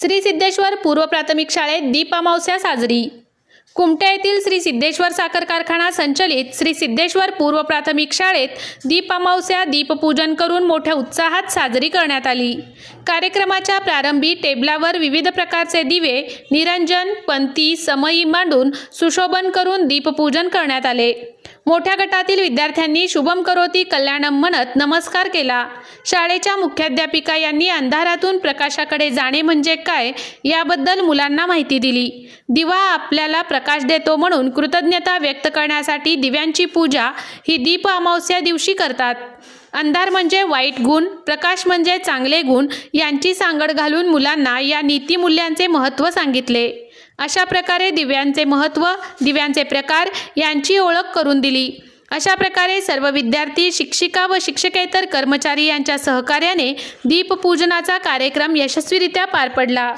श्री सिद्धेश्वर पूर्व प्राथमिक शाळेत दीपामावस्या साजरी. कुमट्या येथील श्री सिद्धेश्वर साखर कारखाना संचलित श्री सिद्धेश्वर पूर्व प्राथमिक शाळेत दीप अमावस्या दीपपूजन करून मोठ्या उत्साहात साजरी करण्यात आली. कार्यक्रमाच्या प्रारंभी टेबलावर विविध प्रकारचे दिवे निरंजन पंथी समई मांडून सुशोभन करून दीपपूजन करण्यात आले. मोठ्या गटातील विद्यार्थ्यांनी शुभम करोती कल्याणम म्हणत नमस्कार केला. शाळेच्या मुख्याध्यापिका यांनी अंधारातून प्रकाशाकडे जाणे म्हणजे काय याबद्दल मुलांना माहिती दिली. दिवा आपल्याला प्रकाश देतो म्हणून कृतज्ञता व्यक्त करण्यासाठी दिव्यांची पूजा ही दीप अमावस्या दिवशी करतात. अंधार म्हणजे वाईट गुण प्रकाश म्हणजे चांगले गुण यांची सांगड घालून मुलांना या नीतिमूल्यांचे महत्त्व सांगितले. अशा प्रकारे दिव्यांचे महत्त्व दिव्यांचे प्रकार यांची ओळख करून दिली. अशा प्रकारे सर्व विद्यार्थी शिक्षिका व शिक्षकेतर कर्मचारी यांच्या सहकार्याने दीपपूजनाचा कार्यक्रम यशस्वीरित्या पार पडला.